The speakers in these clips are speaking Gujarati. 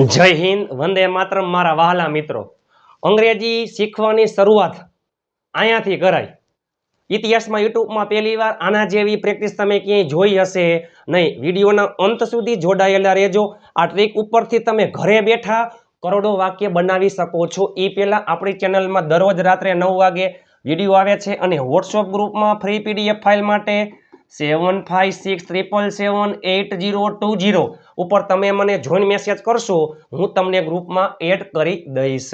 જય હિન્દ, વંદે માત્ર મારા વહાલા મિત્રો. અંગ્રેજી શીખવાની શરૂઆત અહીંયાથી કરાય ઇતિહાસમાં, યુટ્યુબમાં પહેલી વાર આના જેવી પ્રેક્ટિસ તમે ક્યાંય જોઈ હશે નહીં. વિડીયોના અંત સુધી જોડાયેલા રહેજો. આ ટ્રીક ઉપરથી તમે ઘરે બેઠા કરોડો વાક્ય બનાવી શકો છો. એ પહેલાં આપણી ચેનલમાં દરરોજ રાત્રે નવ વાગે વીડિયો આવે છે અને વોટ્સઅપ ગ્રુપમાં ફ્રી પીડીએફ ફાઇલ માટે seven five six triple seven eight zero two zero ઉપર તમે મને જોઈન મેસેજ કરશો, હું તમને ગ્રુપમાં એડ કરી દઈશ.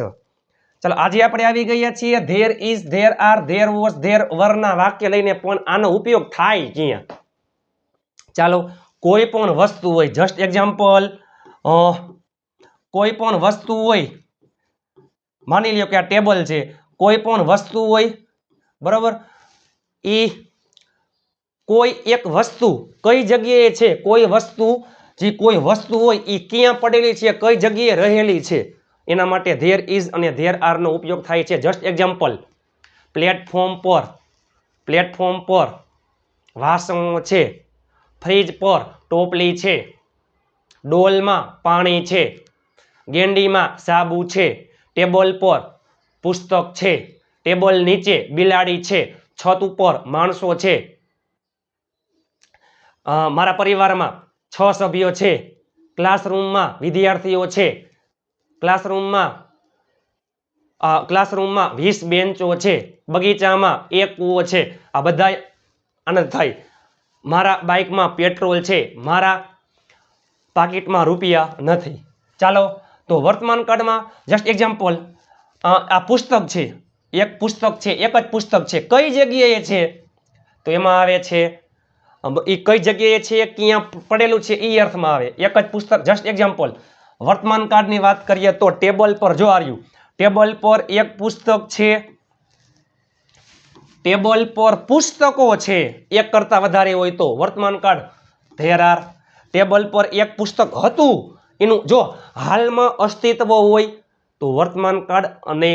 ચાલો, આજે આપણે આવી ગયા છીએ there is there are there was there વરના વાક્ય લઈને પણ આનો ઉપયોગ થાય ક્યાં? ચાલો, કોઈ પણ વસ્તુ હોય જસ્ટ એક્ઝામ્પલ કોઈ પણ વસ્તુ હોય, માની લ્યો કે આ ટેબલ છે, કોઈ પણ વસ્તુ હોય, બરાબર, એ કોઈ એક વસ્તુ કઈ જગ્યાએ છે, કોઈ વસ્તુ જે કોઈ વસ્તુ હોય એ ક્યાં પડેલી છે, કઈ જગ્યાએ રહેલી છે, એના માટે ધેર ઇઝ અને ધેર આરનો ઉપયોગ થાય છે. જસ્ટ એક્ઝામ્પલ પ્લેટફોર્મ પર પ્લેટફોર્મ પર વાસણો છે ફ્રીજ પર ટોપલી છે, ડોલમાં પાણી છે, ગેંડીમાં સાબુ છે, ટેબલ પર પુસ્તક છે, ટેબલ નીચે બિલાડી છે, છત ઉપર માણસો છે મારા પરિવારમાં છ સભ્યો છે. ક્લાસરૂમમાં વિદ્યાર્થીઓ છે. ક્લાસરૂમમાં ક્લાસરૂમમાં વીસ બેન્ચો છે. બગીચામાં એક કૂવો છે. આ બધા આનંદ થાય. મારા બાઇકમાં પેટ્રોલ છે. મારા પાકીટમાં રૂપિયા નથી. ચાલો, તો વર્તમાન કાળમાં જસ્ટ એક્ઝામ્પલ આ પુસ્તક છે. એક પુસ્તક છે. એક જ પુસ્તક છે. કઈ જગ્યાએ છે? તો એમાં આવે છે એ કઈ જગ્યાએ છે, ક્યાં પડેલું છે એ અર્થમાં આવે. એક જ પુસ્તક જસ્ટ એક્ઝામ્પલ વર્તમાન કાળની વાત કરીએ તો ટેબલ પર જો આવ્યું ટેબલ પર એક પુસ્તક છે. ટેબલ પર પુસ્તકો છે, એક કરતાં વધારે હોય તો. વર્તમાન કાળ ધેર આર ટેબલ પર એક પુસ્તક હતું. એનું, જો હાલમાં અસ્તિત્વ હોય, તો વર્તમાન કાળ અને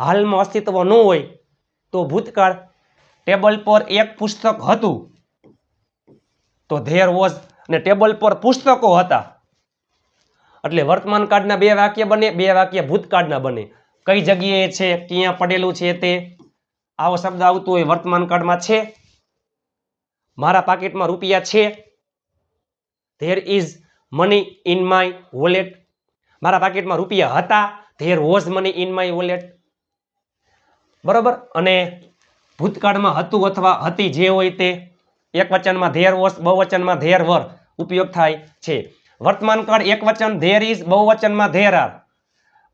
હાલમાં અસ્તિત્વ ન હોય, તો ભૂતકાળ. ટેબલ પર એક પુસ્તક હતું. તો ધેર વોઝ અને ટેબલ પર પુસ્તકો હતા. એટલે વર્તમાન કાળના બે વાક્ય બને, બે વાક્ય ભૂતકાળના બને. કઈ જગ્યાએ છે, ક્યાં પડેલું છે તે? આવો શબ્દ આવતો હોય વર્તમાન કાળમાં છે. મારા પાકેટમાં રૂપિયા છે. There is money in my wallet મારા પાકેટમાં રૂપિયા હતા. There was money in my wallet બરાબર? અને ભૂતકાળમાં હતું અથવા હતી જે હોય તે? એક વચનમાં ધેર વોસ બહુવચનમાં ધેર વર ઉપયોગ થાય છે. વર્તમાન કાળ એક વચન ધેર ઇઝ બહુવચનમાં ધેર આર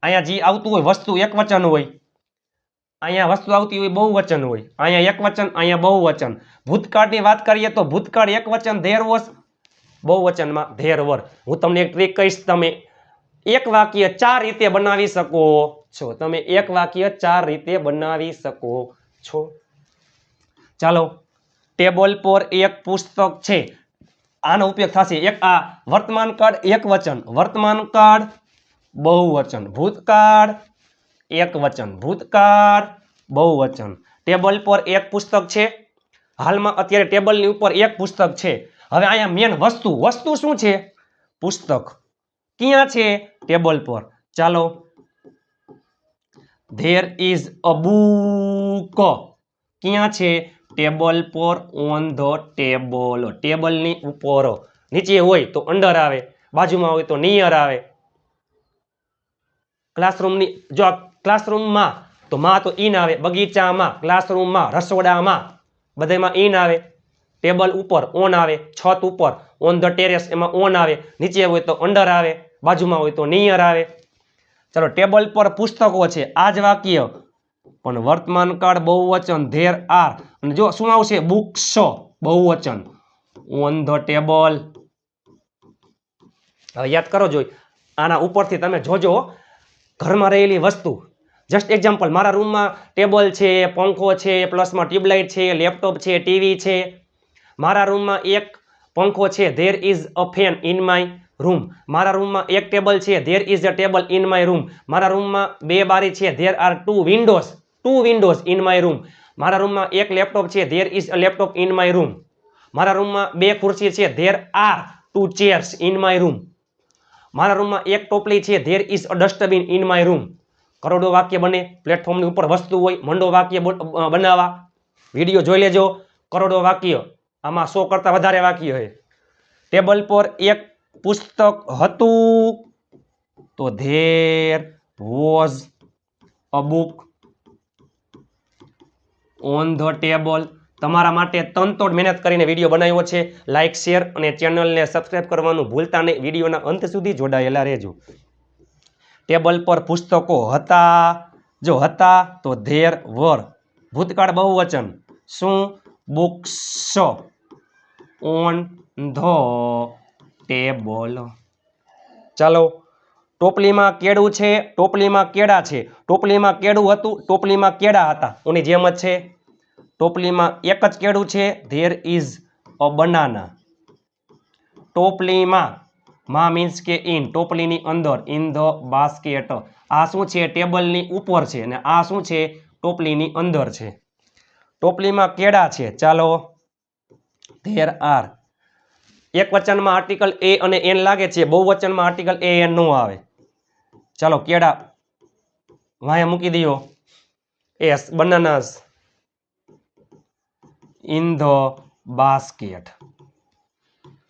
અહીંયા જે આવતું હોય, વસ્તુ એક વચન હોય, અહીંયા વસ્તુ આવતી હોય, બહુવચન હોય. અહીંયા એક વચન અહીંયા બહુવચન. ભૂતકાળની વાત કરીએ તો ભૂતકાળ એક વચન ધેર વોસ બહુવચનમાં ધેર વર હું તમને એક ટ્રીક કહીશ, તમે એક વાક્ય ચાર રીતે બનાવી શકો છો. તમે એક વાક્ય ચાર રીતે બનાવી શકો છો. ચાલો ટેબલ પર એક પુસ્તક છે. આનો ઉપયોગ થશે. એક આ વર્તમાન કાળ એક વચન. વર્તમાન કાળ બહુવચન. ભૂતકાળ, એક વચન. ભૂતકાળ, બહુવચન. ટેબલ પર એક પુસ્તક છે. હાલમાં અત્યારે ટેબલની ઉપર એક પુસ્તક છે. હવે અહીંયા મેન વસ્તુ. વસ્તુ શું છે? પુસ્તક. ક્યાં છે? ટેબલ પર. ચાલો. ધેર ઇઝ અ બુક ક્યાં છે? ટેબલ પર ઓન ધ ટેબલ ટેબલની ઉપર નીચે હોય તો અંડર આવે, બાજુમાં હોય તો નિયર આવે. ક્લાસરૂમની જો ક્લાસરૂમમાં તો માં તો ઇન આવે, બગીચામાં ક્લાસરૂમમાં રસોડામાં બધામાં ઇન આવે. ટેબલ ઉપર ઓન આવે, છત ઉપર ઓન ધ ટેરેસ એમાં ઓન આવે. નીચે હોય તો અંડર આવે, બાજુમાં હોય તો નિયર આવે. ચલો ટેબલ પર પુસ્તકો છે. આ જ વાક્ય પણ વર્તમાન કાળ બહુવચન, ધેર આર. અને જો શું આવશે? બુક્સ બહુવચન. On the table. હવે યાદ કરો જોઈ, આના ઉપરથી તમે જોજો ઘરમાં રહેલી વસ્તુ. જસ્ટ એક્ઝામ્પલ મારા રૂમમાં ટેબલ છે, પંખો છે, પ્લસમાં ટ્યુબલાઇટ છે, લેપટોપ છે, ટીવી છે. મારા રૂમમાં એક પંખો છે there is a fan in my room મારા રૂમમાં એક ટેબલ છે. There is a table in my room મારા રૂમમાં બે બારી છે. There are two windows two windows in my room મારા રૂમમાં એક લેપટોપ છે. There is a laptop in my room મારા રૂમમાં બે ખુરશી છે. There are two chairs in my room મારા રૂમમાં એક ટોપલી છે. There is a dustbin in my room કરોડો વાક્ય બને. પ્લેટફોર્મની ઉપર વસ્તુ હોય, મંડો વાક્ય બનાવવા વીડિયો જોઈ લેજો. કરોડો વાક્ય. આમાં સો કરતાં વધારે વાક્ય છે ટેબલ પર એક પુસ્તક હતું. તો there was a book on the table. તમારા માટે તનતોડ મહેનત કરીને વીડિયો બનાવ્યો છે. લાઇક શેર અને ચેનલને સબસ્ક્રાઈબ કરવાનું ભૂલતા નહીં. વિડીયોના અંત સુધી જોડાયેલા રહેજો. ટેબલ પર પુસ્તકો હતા. જો હતા, તો ધેર વર. ભૂતકાળ બહુવચન. શું? બુક્સ ઓન ધ ટેબલ ચાલો, ટોપલીમાં કેળું છે, ટોપલીમાં કેળા છે. ટોપલીમાં કેળું હતું, ટોપલીમાં કેળા હતા. એની જેમ જ છે. ટોપલીમાં એક જ કેળું છે ધેર ઇઝ અ બનાના ટોપલીમાં માં મીન્સ કે ઇન ટોપલીની અંદર ઇન ધ બાસ્કેટ આ શું છે? ટેબલની ઉપર છે અને આ શું છે? ટોપલીની અંદર છે. ટોપલીમાં કેળા છે. ચાલો ધેર આર એક વચનમાં આર્ટિકલ એ અને એન લાગે છે, બહુ વચનમાં આર્ટિકલ એ એન નો આવે. ચાલો, કેળા, વાંહે મૂકી દો as bananas in the basket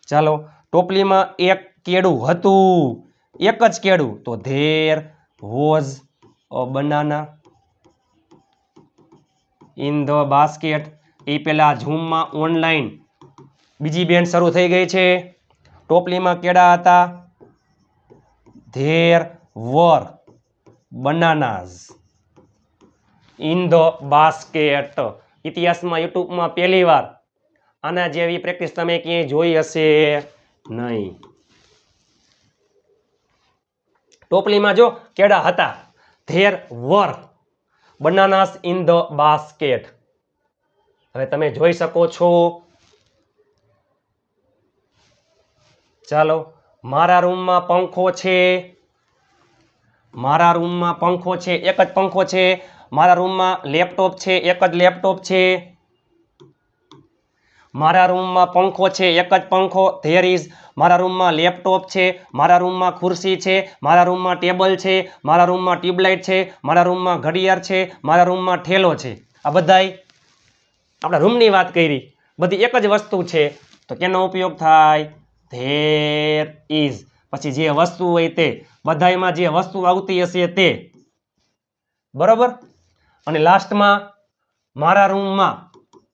ચાલો, ટોપલીમાં એક કેળું હતું. એક જ કેળું. તો there was a banana in the basket એ પેલા ઝૂમમાં ઓનલાઈન બીજી બેન શરૂ થઈ ગઈ છે. ટોપલીમાં કેળા હતા. There were bananas. In the basket. ઇતિહાસમાં યુટ્યુબમાં પહેલી વાર આના જેવી પ્રેક્ટિસ તમે ક્યાંય જોઈ હશે નહીં. ટોપલીમાં જો કેળા હતા. There were bananas in the basket. હવે તમે જોઈ શકો છો ચાલો મારા રૂમમાં પંખો છે મારા રૂમમાં પંખો છે એક જ પંખો છે મારા રૂમમાં લેપટોપ છે એક જ લેપટોપ છે મારા રૂમમાં પંખો છે એક જ પંખો ધેર ઇઝ મારા રૂમમાં લેપટોપ છે મારા રૂમમાં ખુરશી છે મારા રૂમમાં ટેબલ છે મારા રૂમમાં ટ્યુબલાઇટ છે મારા રૂમમાં ઘડિયાળ છે મારા રૂમમાં ઠેલો છે આ બધાય આપણે રૂમની વાત કરી બધી એક જ વસ્તુ છે તો કેનો ઉપયોગ થાય ધેર ઇઝ પછી જે વસ્તુ હોય તે, બધાયમાં જે વસ્તુ આવતી હશે તે. બરોબર? અને લાસ્ટમાં મારા રૂમમાં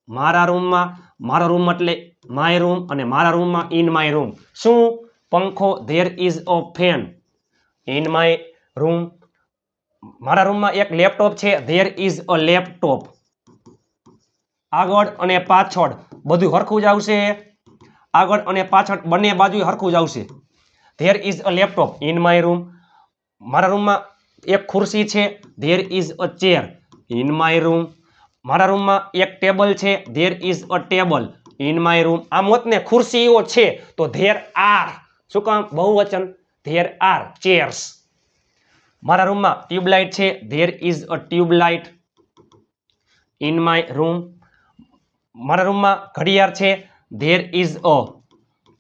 મારા રૂમમાં મારો રૂમ એટલે માય રૂમ અને મારા રૂમમાં ઇન માય રૂમ શું? પંખો there is a fan in my room મારા રૂમમાં એક લેપટોપ છે ધેર ઇઝ અ લેપટોપ આગળ અને પાછળ બધું હરખું જ આવશે. આગળ અને પાછળ બંને બાજુ હરખું જ આવશે. There is a laptop in my room મારા રૂમમાં એક ખુરશી છે. There is a chair in my room મારા રૂમમાં એક ટેબલ છે. There is a table in my room આમ મોતને ખુરશીઓ છે. તો ધેર આર શું કામ? બહુવચન. ધેર આર ચેર્સ મારા રૂમમાં ટ્યુબલાઇટ છે. There is a tubelight in my room મારા રૂમમાં ઘડિયાળ છે. There is a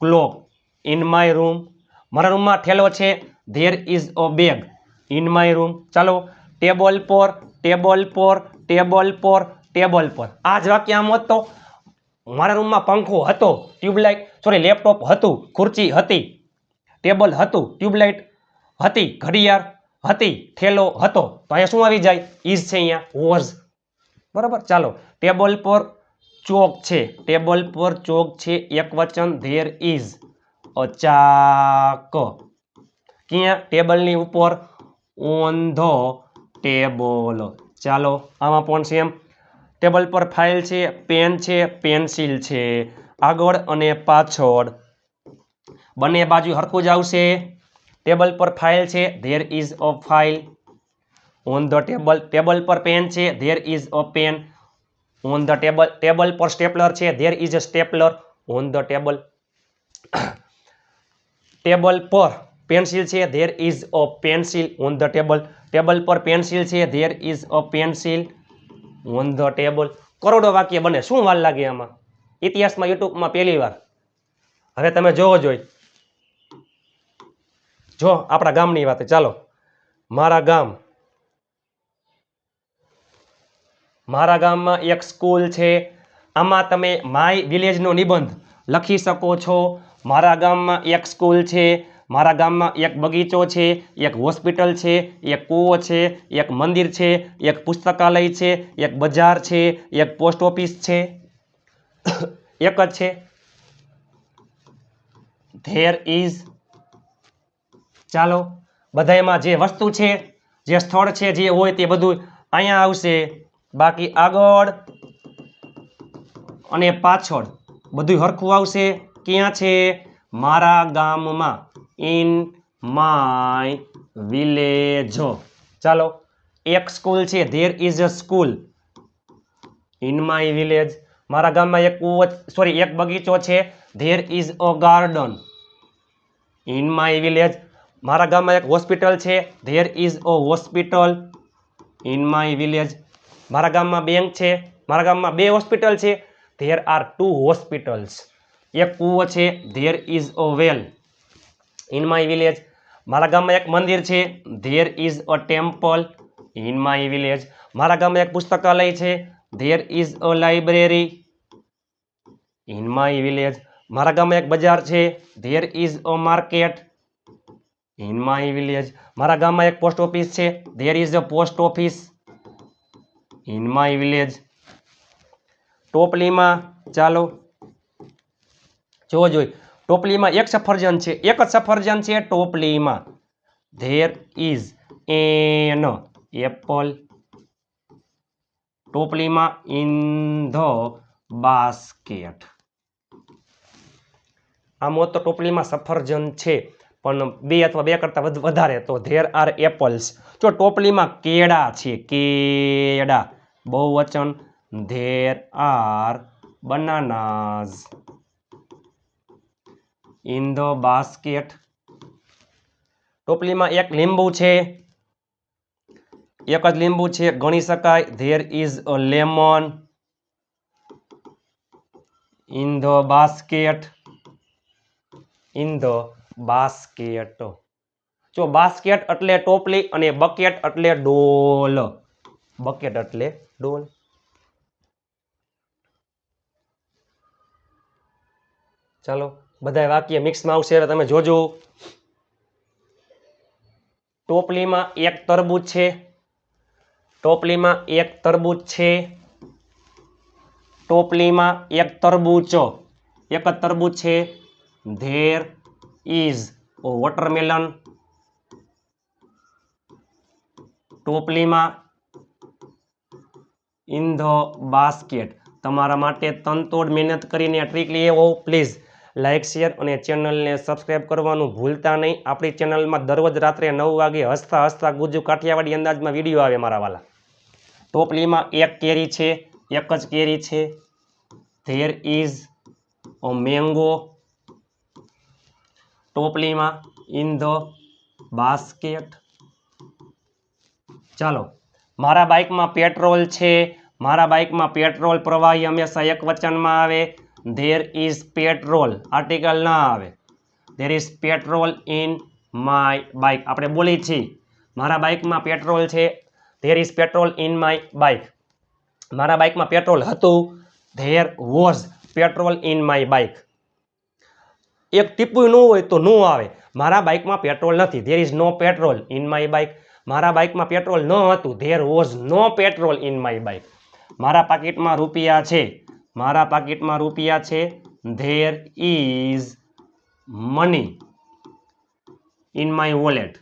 clock in my room મારા રૂમમાં ઠેલો છે. There is a bag in my room ચાલો ટેબલ પર ટેબલ પર ટેબલ પર ટેબલ પર. આ જ વાક્ય આમ તો મારા રૂમમાં પંખો હતો ટ્યુબલાઇટ સોરી લેપટોપ હતું, ખુરચી હતી ટેબલ હતું ટ્યુબલાઇટ હતી, ઘડિયાળ હતી, ઠેલો હતો. તો અહીંયા શું આવી જાય? ઇઝ છે અહીંયા. વોઝ બરાબર? ચાલો ટેબલ પર ચોક છે ટેબલ પર ચોક છે એક વચન ધેર ઇઝ અ ચાક ક્યાં ટેબલની ઉપર ઓન ધ ટેબલ ચાલો, આમાં પણ સેમ ટેબલ પર ફાઇલ છે, પેન છે, પેન્સિલ છે. આગળ અને પાછળ. બંને બાજુ હરખું જ આવશે. ટેબલ પર ફાઇલ છે there is a file on the table table પર પેન છે there is a pen on the table table પર સ્ટેપલર છે. There is a stapler on the table table પર પેન્સિલ છે. There is a pencil on the table table પર પેન્સિલ છે. There is a pencil on the table કરોડો વાક્ય બને. શું વાર લાગે આમાં? ઇતિહાસમાં, યુટ્યુબમાં પહેલી વાર. હવે તમે જોવો જોઈ જો, આપણા ગામની વાત. ચાલો. મારા ગામ. મારા ગામમાં એક સ્કૂલ છે. આમાં તમે માય વિલેજનો નિબંધ લખી શકો છો. મારા ગામમાં એક સ્કૂલ છે. મારા ગામમાં એક બગીચો છે, એક હોસ્પિટલ છે, એક કૂવો છે, એક મંદિર છે, એક પુસ્તકાલય છે, એક બજાર છે, એક પોસ્ટ ઓફિસ છે. એક જ છે. ધેર ઇઝ ચાલો બધામાં જે વસ્તુ છે, જે સ્થળ છે, જે હોય તે બધું અહીંયા આવશે. બાકી આગળ અને પાછળ બધું હરખું આવશે. ક્યાં છે? મારા ગામમાં ઇન માય વિલેજ ચાલો, એક સ્કૂલ છે. There is a school in my village મારા ગામમાં એક કુવત સોરી એક બગીચો છે. There is a garden in my village મારા ગામમાં એક હોસ્પિટલ છે. There is a hospital in my village મારા ગામમાં બેંક છે, મારા ગામમાં બે હોસ્પિટલ છે. ધેર આર ટુ હોસ્પિટલ્સ એક કૂવો છે there is a well in my village મારા ગામમાં એક મંદિર છે there is a temple in my village મારા ગામમાં એક પુસ્તકાલય છે there is a library in my village મારા ગામમાં એક બજાર છે there is a market in my village મારા ગામમાં એક પોસ્ટ ઓફિસ છે there is a post office in village ટોપલીમાં ચાલો. જોવો જોઈ. ટોપલીમાં એક સફરજન છે. એક જ સફરજન છે ટોપલીમાં. ધેર ઇઝ એન એપલ ટોપલીમાં ઇન ધ બાસ્કેટ આમ તો ટોપલીમાં સફરજન છે. પણ બે અથવા બે કરતાં વધ- વધારે તો ધેર આર એપલ્સ જો ટોપલીમાં કેળા છે, કેળા. બહુવચન there are bananas in the basket ટોપલીમાં એક લીંબુ છે. એક જ લીંબુ છે, ગણી શકાય. There is a lemon in the basket in the basket જો બાસ્કેટ એટલે ટોપલી અને બકેટ એટલે ડોલ. બકેટ એટલે ડોલ ચાલો બધા વાક્ય મિક્સમાં આવશે, એટલે તમે જોજો. ટોપલીમાં એક તરબૂચ છે. ટોપલીમાં એક તરબૂચ છે. ટોપલીમાં એક તરબૂચો. એક જ તરબૂચ છે. ધેર ઇઝ વોટરમેલન ટોપલીમાં ઇન ધ બાસ્કેટ તમારા માટે તનતોડ મહેનત કરીને ટ્રીક લેવો પ્લીઝ લાઇક શેર અને ચેનલને સબસ્ક્રાઇબ કરવાનું ભૂલતા નહીં. આપણી ચેનલમાં દરરોજ રાત્રે નવ વાગે હસતા હસતા ગુજુ કાઠિયાવાડી અંદાજમાં વીડિયો આવે મારા વાલા. ટોપલીમાં એક કેરી છે, એક જ કેરી છે. ધેર ઇઝ અ મેંગો ટોપલીમાં ઇન ધ બાસ્કેટ ચાલો. મારા બાઇકમાં પેટ્રોલ છે, મારા બાઇકમાં પેટ્રોલ પ્રવાહી હંમેશા એક વચનમાં આવે ધેર ઇઝ પેટ્રોલ આર્ટિકલ ના આવે. There is petrol in my bike આપણે બોલી છીએ, મારા બાઇકમાં પેટ્રોલ છે there is petrol in my bike મારા બાઇકમાં પેટ્રોલ હતું there was petrol in my bike એક ટીપું ન હોય તો ન આવે, મારા બાઇકમાં પેટ્રોલ નથી there is no petrol in my bike મારા બાઇકમાં પેટ્રોલ ન હતું. There was no petrol in my bike મારા પાકીટમાં રૂપિયા છે. મારા પાકીટમાં રૂપિયા છે. There is money in my wallet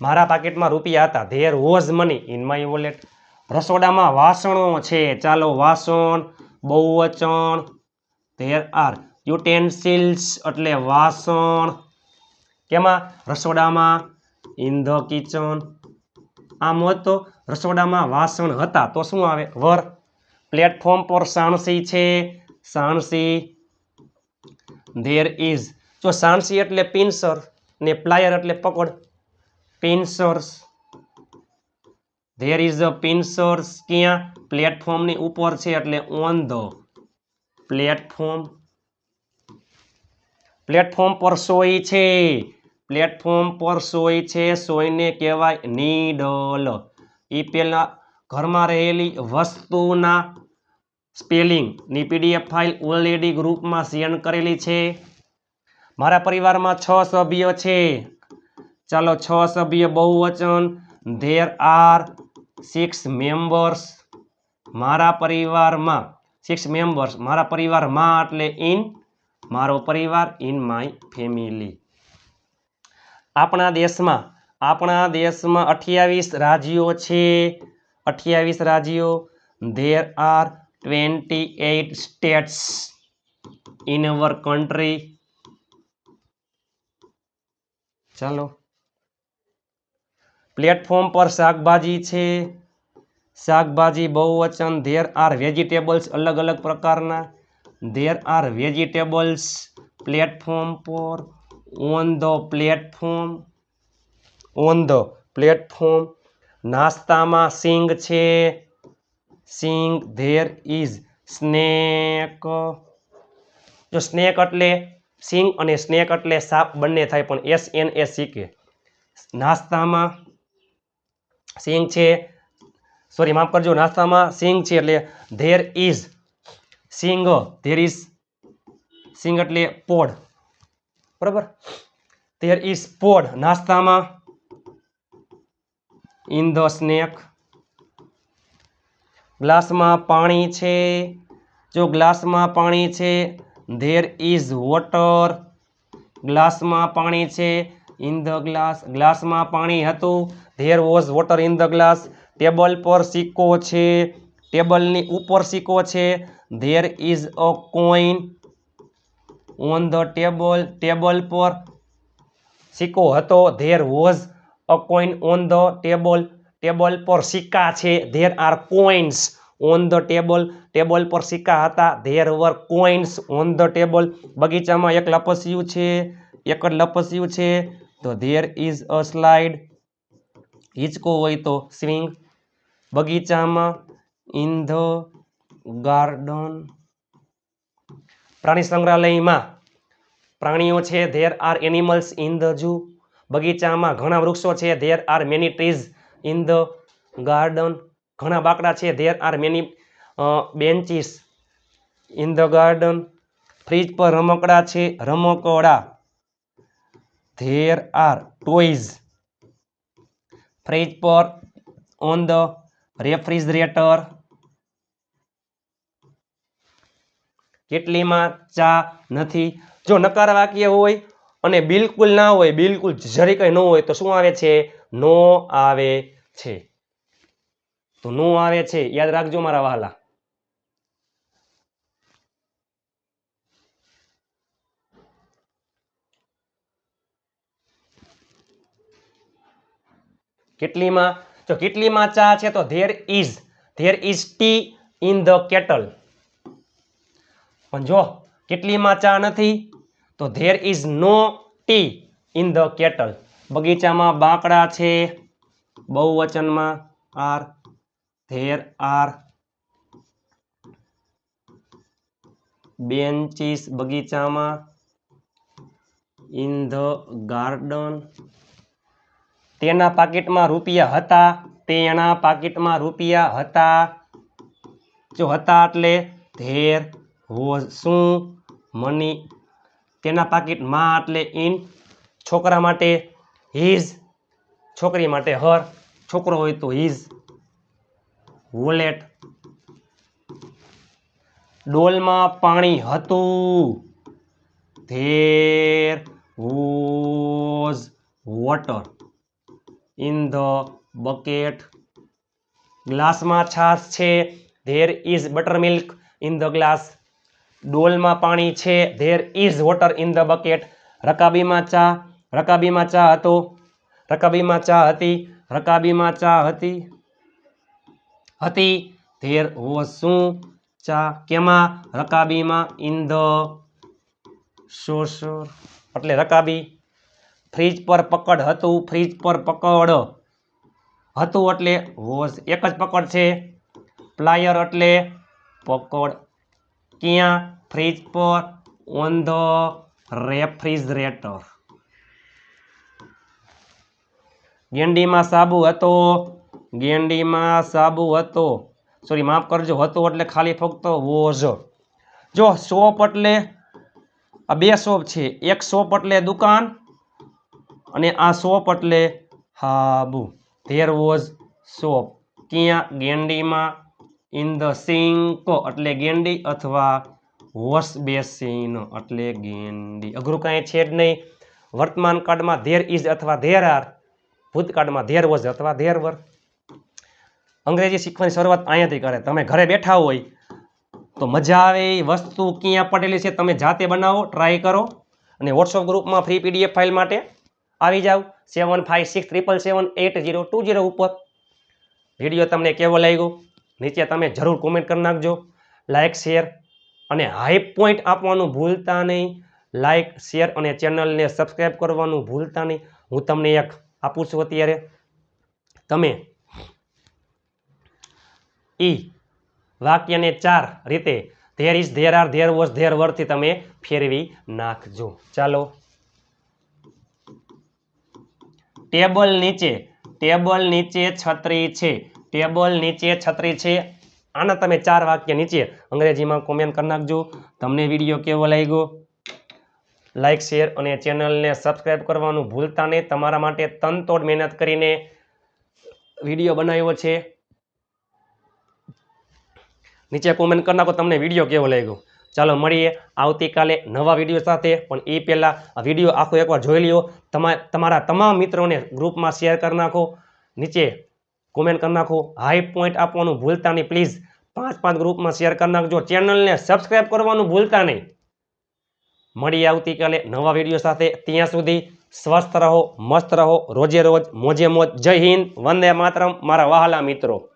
મારા પાકીટમાં રૂપિયા હતા. There was money in my wallet રસોડામાં વાસણો છે. ચાલો વાસણ, બહુવચન. ધેર આર યુટેન્સિલ્સ એટલે વાસણ. કેમાં? રસોડામાં ઇન ધ કિચન. આમ હોત તો રસોડામાં વાસણ હતા, તો શું આવે? વર. પ્લેટફોર્મ પર સાણસી છે. સાણસી. ધેર ઇઝ જો સાણસી એટલે પિન્સર ને પ્લાયર એટલે પકડ. પિન્સર્સ. ધેર ઇઝ અ પિન્સર્સ ક્યાં? પ્લેટફોર્મની ઉપર છે એટલે ઓન ધ પ્લેટફોર્મ પ્લેટફોર્મ પર સોય છે. પ્લેટફોર્મ પર સોય છે, સોયને કહેવાય નીડલ. એ પહેલાં ઘરમાં રહેલી વસ્તુના સ્પેલિંગની પીડીએફ ફાઇલ ઓલરેડી ગ્રુપમાં શેર કરેલી છે. મારા પરિવારમાં છ સભ્ય છે. ચાલો, છ સભ્ય બહુવચન. ધેર આર સિક્સ મેમ્બર્સ મારા પરિવારમાં સિક્સ મેમ્બર્સ મારા પરિવારમાં એટલે ઇન મારો પરિવાર ઇન માય ફેમિલી આપણા દેશમાં આપણા દેશમાં અઠ્યાવીસ રાજ્યો છે. અઠ્યાવીસ રાજ્યો. There are twenty eight states in our country ચાલો. પ્લેટફોર્મ પર શાકભાજી છે. શાકભાજી બહુવચન. ધેર આર વેજીટેબલ્સ અલગ અલગ પ્રકારના. ધેર આર વેજીટેબલ્સ પ્લેટફોર્મ પર on the platform on the platform નાસ્તામાં સિંગ છે. સિંગ ધેર ઇઝ સ્નેક જો સ્નેક એટલે સિંગ અને સ્નેક એટલે સાપ બંને થાય, પણ એસ એન એ શીખે નાસ્તામાં સિંગ છે. સોરી માફ કરજો. નાસ્તામાં સિંગ છે એટલે there is sing there is sing એટલે પોડ બરાબર? ધેર ઇઝ પોડ નાસ્તામાં ઇન ધ સ્નેક ગ્લાસમાં પાણી છે. જો ગ્લાસમાં પાણી છે ધેર ઇઝ વોટર ગ્લાસમાં પાણી છે ઇન ધ ગ્લાસ ગ્લાસમાં પાણી હતું there was water in the glass table પર સિક્કો છે. ટેબલની ઉપર સિક્કો છે. There is a coin on the table table પર સિક્કો હતો. There was a coin on the table table પર સિક્કા છે. There are coins on the table table પર સિક્કા હતા. There were coins on the table બગીચામાં એક લપસ્યું છે. એક જ લપસ્યું છે. તો ધેર ઇઝ અ સ્લાઇડ હિંચકો હોય તો સ્વિંગ બગીચામાં ઇન ધ ગાર્ડન પ્રાણી સંગ્રહાલયમાં પ્રાણીઓ છે. There are animals in the zoo બગીચામાં ઘણા વૃક્ષો છે. There are many trees in the garden ઘણા બાકડા છે. There are many benches in the garden fridge પર રમકડા છે. રમકડા. ધેર આર ટોયઝ ફ્રીજ પર ઓન ધ રેફ્રિજરેટર કેટલીમાં ચા નથી? જો નકાર વાક્ય હોય અને બિલકુલ ના હોય, બિલકુલ જરી કંઈ ન હોય, તો શું આવે છે? નો આવે છે. તો નો આવે છે. યાદ રાખજો મારા વહાલા. કેટલીમાં, જો કેટલીમાં ચા છે, તો there is there is tea in the kettle પણ જો કેટલીમાં ચા નથી, તો there is no tea in the kettle બગીચામાં બાંકડા છે. બહુવચનમાં આર ધેર આર બેન્ચીસ બગીચામાં. ઇન ધ ગાર્ડન તેના પાકીટમાં રૂપિયા હતા. તેના પાકીટમાં રૂપિયા હતા. જો હતા એટલે ધેર શું મની. તેના પાકીટમાં એટલે ઇન છોકરા માટે હિઝ. છોકરી માટે હર. છોકરો હોય તો હિઝ. વોલેટ. ડોલમાં પાણી હતું. There was water. In the bucket. ગ્લાસમાં છાશ છે. There is buttermilk in the glass. ડોલમાં પાણી છે. There is water in the bucket રકાબીમાં ચા. રકાબીમાં ચા હતો. રકાબીમાં ચા હતી. રકાબીમાં ચા હતી. હતી. ધેર વોઝ શું? ચા. કેમાં? રકાબીમાં ઇન ધ સોસર એટલે રકાબી. ફ્રીજ પર પકડ હતું. ફ્રીજ પર પકડ હતું એટલે વોઝ એક જ પકડ છે. પ્લાયર એટલે પકડ ક્યાં? ફ્રીજ પર ઓન ધ રેફ્રિજરેટર ગેંડીમાં સાબુ હતો. ગેંડીમાં સાબુ હતો. સોરી માફ કરજો, હતો એટલે ખાલી ફક્ત વોઝ જો શોપ એટલે આ બે શોપ છે. એક શોપ એટલે દુકાન અને આ શોપ એટલે હાબુ. ધેર વોઝ શોપ ક્યાં? ગેંડીમાં ઇન ધ સિંક એટલે ગેંડી અથવા વોશ બેસિન એટલે ગેંડી. અઘરું કાંઈ છે જ નહીં. વર્તમાન કાળમાં ધેર ઇઝ અથવા ધેર આર ભૂતકાળમાં ધેર વોઝ અથવા ધેર વર અંગ્રેજી શીખવાની શરૂઆત અહીંયાથી કરે. તમે ઘરે બેઠા હોય તો મજા આવે એ વસ્તુ ક્યાં પડેલી છે તમે જાતે બનાવો ટ્રાય કરો. અને વોટ્સઅપ ગ્રુપમાં ફ્રી પીડીએફ ફાઇલ માટે આવી જાઓ. Seven five six triple seven eight zero two zero ઉપર. વીડિયો તમને કેવો લાગ્યો? નીચે તમે જરૂર કોમેન્ટ કરી નાખજો. લાઇક શેર અને હાઈ પોઈન્ટ આપવાનું ભૂલતા નહીં. લાઇક શેર અને ચેનલને સબસ્ક્રાઈબ કરવાનું ભૂલતા નહીં. હું તમને એક આપું છું અત્યારે. તમે ઈ વાક્યને ચાર રીતે there is there are there was there વરથી તમે ફેરવી નાખજો. ચાલો. ટેબલ નીચે ટેબલ નીચે છત્રી છે. ટેબલ નીચે છત્રી છે. આના તમે ચાર વાક્ય નીચે અંગ્રેજીમાં કોમેન્ટ કરી નાખજો. તમને વીડિયો કેવો લાગ્યો? લાઇક શેર અને ચેનલને સબસ્ક્રાઈબ કરવાનું ભૂલતા નહીં. તમારા માટે તનતોડ મહેનત કરીને વીડિયો બનાવ્યો છે. નીચે કોમેન્ટ કરી નાખો, તમને વીડિયો કેવો લાગ્યો? ચાલો મળીએ આવતીકાલે નવા વીડિયો સાથે. પણ એ પહેલાં આ વીડિયો આખો એકવાર જોઈ લ્યો. તમા, તમારા તમામ મિત્રોને ગ્રુપમાં શેર કરી નાખો. નીચે કોમેન્ટ કરી નાખો. હાઈ પોઈન્ટ આપવાનું ભૂલતા નહીં. પ્લીઝ પાંચ પાંચ ગ્રુપમાં શેર કરી નાખજો. ચેનલને સબસ્ક્રાઈબ કરવાનું ભૂલતા નહીં. મળીએ આવતીકાલે નવા વીડિયો સાથે ત્યાં સુધી સ્વસ્થ રહો, મસ્ત રહો. રોજે રોજ મોજે મોજ. જય હિન્દ. વંદે માતરમ. મારા વહાલા મિત્રો.